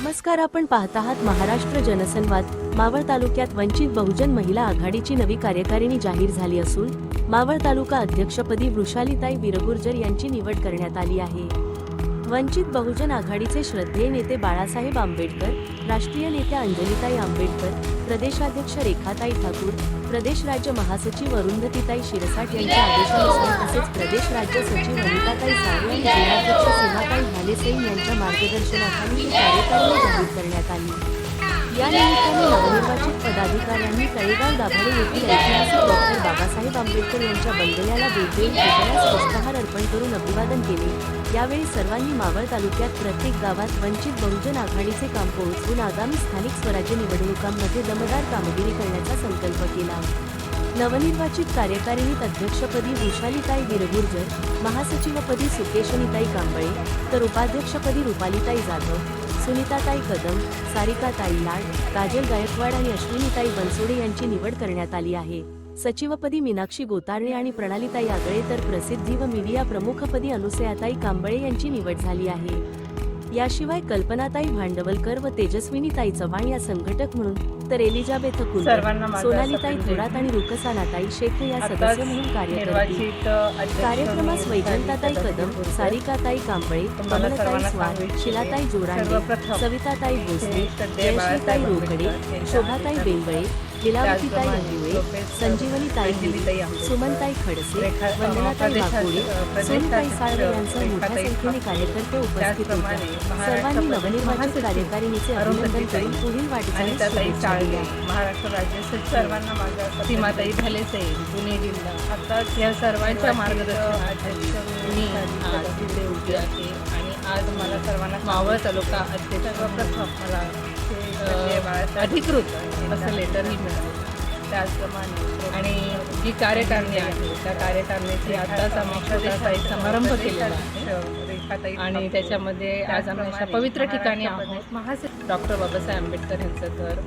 नमस्कार आपण पाहत आहात महाराष्ट्र जनसंवाद. मावळ तालुक्यात वंचित बहुजन महिला आघाडीची नवी कार्यकारिणी जाहीर झाली असून मावळ तालुका अध्यक्षपदी वृषालीताई बिरगुर्जर यांची निवड करण्यात आली आहे. वंचित बहुजन आघाडीचे श्रद्धेय नेते बाळासाहेब आंबेडकर राष्ट्रीय नेत्या अंजलीताई आंबेडकर प्रदेशाध्यक्ष रेखाताई ठाकूर प्रदेश राज्य महासचिव अरुंधतीताई शिरसाट यांच्या आदेशानुसार तसेच प्रदेश राज्य सचिव अनिताताई सावे आणि जिल्हाध्यक्ष सीमाताई भालेसैन यांच्या मार्गदर्शनाखाली ही कार्यकारिणी जाहीर करण्यात आली. या निमित्ताने नवनिर्वाचित पदाधिकाऱ्यांनी तळेगाव दाभाडे येथील ऐतिहासिक डॉक्टर बाबासाहेब आंबेडकर यांच्या बंगल्याला भेट देऊन पुतळ्यास पुष्पहार अर्पण करून अभिवादन केले. यावेळी सर्वांनी मावळ तालुक्यात प्रत्येक गावात वंचित बहुजन आघाडीचे काम पोहोचवून आगामी स्थानिक स्वराज्य निवडणुकांमध्ये दमदार कामगिरी करण्याचा संकल्प केला. नवनिर्वाचित कार्यकारिणीत अध्यक्षपदी वृषालीताई वीरगुर्जर महासचिवपदी सुकेशनीताई कांबळे तर उपाध्यक्षपदी रुपालीताई जाधव सुनीताताई कदम सारिकाताई लाड काजल गायकवाड आणि अश्विनीताई बनसोडे यांची निवड करण्यात आली आहे. सचिवपदी मीनाक्षी गोतारणे आणि प्रणालीताई आगळे तर प्रसिद्धी व मीडिया प्रमुखपदी अनुसयाताई कांबळे यांची निवड झाली आहे. याशिवाय कल्पनाताई भांडवलकर व तेजस्विनीताई चव्हाण या संघटक म्हणून तर एलिझाबेथ माझं सोनालीताई थोरात आणि रुकसानाताई शेख या सदस्य म्हणून कार्य करतील. कार्यक्रमास वैजंताताई कदम सारिकाताई कांबळे कमलताई स्वार. शिलाताई जोरांडे सविताताई भोसले जयश्रीताई रोकडे शोभाताई बेंबळे लिलावतीताई अंजुळे संजीवनीताई हिरे सुमनताई खडसे वंदनाताई वाकोडे सोनताई साळवे यांसह मोठ्या संख्येने. कार्यकर्ते उपस्थित होते. सर्वांनी नवनिर्वाचित कार्यकारिणीचे अभिनंदन करून पुढील वाटचालीस शुभेच्छा दिल्या महाराष्ट्र राज्य सर्वांना माझ्या सीमाताई भलेसे पुणे जिल्हा. आता या सर्वांच्या मार्गदर्शनाखाली मी आज तिथे उभी आहे. आज मला सर्वांना मावळ तालुका अध्यक्ष सर्वप्रथम मला अधिकृत असं लेटरही मिळालं. त्याचप्रमाणे आणि जी कार्यकारणी आहे त्या कार्यकारणीची आत्ताच आम्ही एक समारंभ केलेला आहे. आणि त्याच्यामध्ये आज आम्ही अशा पवित्र ठिकाणी आहोत. महासे डॉक्टर बाबासाहेब आंबेडकर यांचं घर.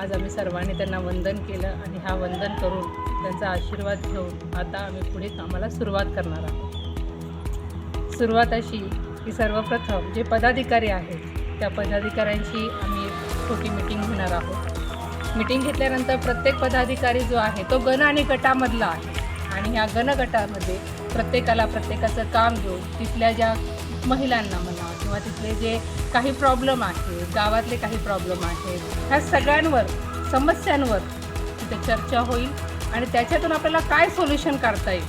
आज आम्ही सर्वांनी त्यांना वंदन केलं आणि हा वंदन करून त्यांचा आशीर्वाद घेऊन आता आम्ही पुढे कामाला सुरुवात करणार आहोत. सुरुवात अशी की सर्वप्रथम जे पदाधिकारी आहेत त्या पदाधिकाऱ्यांशी आम्ही छोटी मिटिंग घेणार आहोत. मिटिंग घेतल्यानंतर प्रत्येक पदाधिकारी जो आहे तो गण आणि गटामधला आहे. आणि ह्या गणगटामध्ये प्रत्येकाला प्रत्येकाचं काम घेऊन तिथल्या ज्या महिलांना म्हणा किंवा तिथले जे काही प्रॉब्लेम आहेत गावातले काही प्रॉब्लेम आहेत ह्या सगळ्यांवर समस्यांवर तिथे चर्चा होईल आणि त्याच्यातून आपल्याला काय सोल्युशन काढता येईल?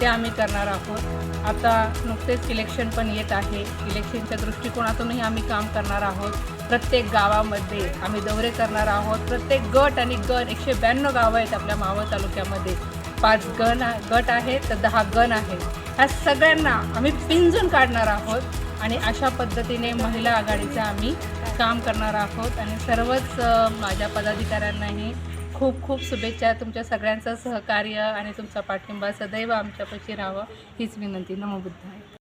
ते आम्ही करणार आहोत. आता नुकतेच इलेक्शन पण येत आहे. इलेक्शनच्या दृष्टिकोनातूनही आम्ही काम करणार आहोत. प्रत्येक गावामध्ये आम्ही दौरे करणार आहोत. प्रत्येक गट आणि गण एकशे ब्याण्णव गावं आहेत आपल्या मावळ तालुक्यामध्ये. पाच गण गट आहेत तर दहा गण आहेत. ह्या सगळ्यांना आम्ही पिंजून काढणार आहोत आणि अशा पद्धतीने महिला आघाडीचं आम्ही काम करणार आहोत. आणि सर्वच माझ्या पदाधिकाऱ्यांनाही खूप खूप शुभेच्छा तुमच्या सगळ्यांचं सहकार्य आणि तुमचा पाठिंबा सदैव आमच्यापाशी राहावं हीच विनंती. नमोबुद्ध आहे